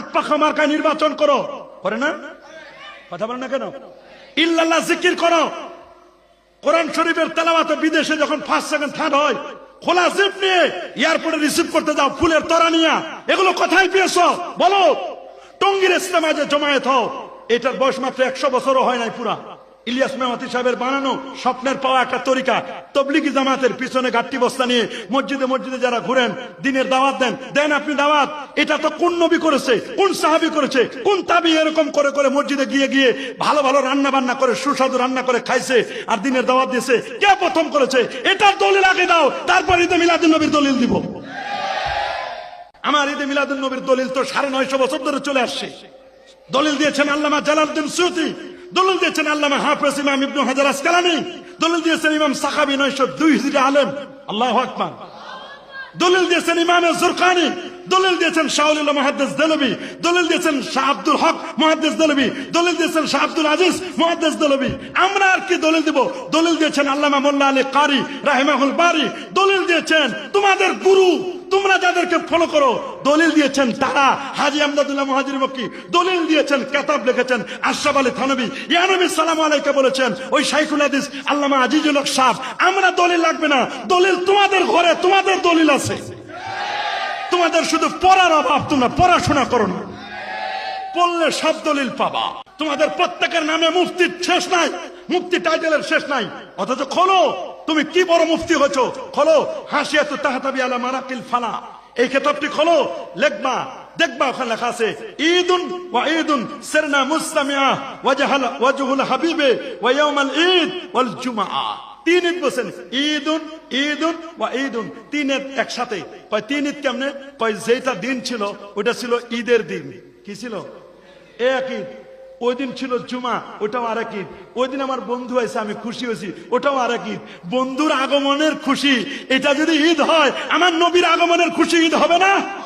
হাত পাখা মার্কায় নির্বাচন করো। করে না? কথা বলে না কেন? ইল্লাল্লাহ জিকির করো। কোরআন শরীফের তেলাওয়াতে বিদেশে যখন ফার্স্ট সেকেন্ড থার্ড হয়, খোলা জিপ নিয়ে এয়ারপোর্টে রিসিভ করতে যাও, ফুলের তরা নিয়া। এগুলো কোথায় পেয়েছ? বলো। টঙ্গির ইসলামা যে জমায়েত হও। এটার বয়স মাত্র একশো বছরও হয় নাই পুরা। ইলিয়াস মেহমাতি সাহেবের বানানো স্বপ্নের পাওয়া একটা তরিকা। তবলিগি জামাতের পিছনে গাট্টি বস্তা নিয়ে মসজিদে মসজিদে যারা ঘুরেন, দিনের দাওয়াত দেন। দেন আপনি দাওয়াত। এটা তো কোন নবী করেছে? কোন সাহাবি করেছে? কোন তাবি এরকম করে করে মসজিদে গিয়ে গিয়ে ভালো ভালো রান্না বান্না করে, সুস্বাদু রান্না করে খাইছে আর দিনের দাওয়াত দিয়েছে। কে প্রথম করেছে? এটার দলিল আগে দাও, তারপর ঈদে মিলাদুল নবীর দলিল দিব। আমার ঈদে মিলাদুল নবীর দলিল তো সাড়ে নয়শো বছর ধরে চলে আসছে। দলিল দিয়েছেন আল্লামা জালালউদ্দিন সুয়ুতি, দলিল দিয়েছেন আল্লামা হাফেজ ইমাম ইবনু হাজার আসকালানি দলিল দিয়েছেন ইমাম সাকাবি নয়শো দুই হিজরি আলেম। আল্লাহ আকবার। দলিল দিয়েছেন ইমাম জুরকানি দলিল দিয়েছেন শাহুল্লাহ মহাদ্দেস দেলবি। দলিল দিয়েছেন শাহ আব্দুল হক মহাদ্দেস দেলবি। দলিল দিয়েছেন শাহ আব্দুল আজিজ মহাদ্দেস দেলবি। আমরা আর কি দলিল দিব? দলিল দিয়েছেন আল্লামা মোল্লা আলী কারি রাহিমাহুল বারি। দলিল দিয়েছেন তোমাদের গুরু। তোমরা যাদেরকে ফলো করো, দলিল দিয়েছেন তারা। হাজি আমদাদুল্লাহ মহাজির মক্কি। দলিল দিয়েছেন কেতাব লিখেছেন আশরাফ আলী থানবী। ইয়ানবী সালাম আলাইকে বলেছেন, ওই শাইখুল হাদিস আল্লামা আজিজুল হক সাহ আমরা দলিল লাগবে না। দলিল তোমাদের ঘরে, তোমাদের দলিল আছে। তোমাদের শুধু পড়ার অভাব, তোমরা পড়াশোনা করো না। পড়লে সব দলিল পাবা। তোমাদের প্রত্যেকের নামে মুফতির শেষ নাই, মুফতি টাইটেলের শেষ নাই। অথচ খোলো, তুমি কি বড় মুফতি হয়েছো? খোলো হাসিয়া তো তাহাতাবি আলা মারাকিল ফালা। এই খেতাবটি খোলো, লেখবা, দেখবা, ওখানে লেখা আছে, ঈদুন ওয়া ঈদুন সিরনা মুসতামিআ ওয়াজহাল ওয়াজহুল হাবিবে ওয়া ইয়াউমাল ঈদ ওয়াল জুমআ। তিন ঈদ বলছেন ঈদুন ঈদুন ওয়া ঈদুন তিন ঈদ একসাথে। কয় তিন ঈদ কেমনে? কয় যেটা দিন ছিল ওটা ছিল ঈদের দিন। কি ছিল? এক ঈদ। ওই দিন ছিল জুমা, ওটাও আরেক ঈদ। ওই দিন আমার বন্ধু আছে আমি খুশি হয়েছি, ওটাও আরেক ঈদ। বন্ধুর আগমনের খুশি, এটা যদি ঈদ হয়, আমার নবীর আগমনের খুশি ঈদ হবে না?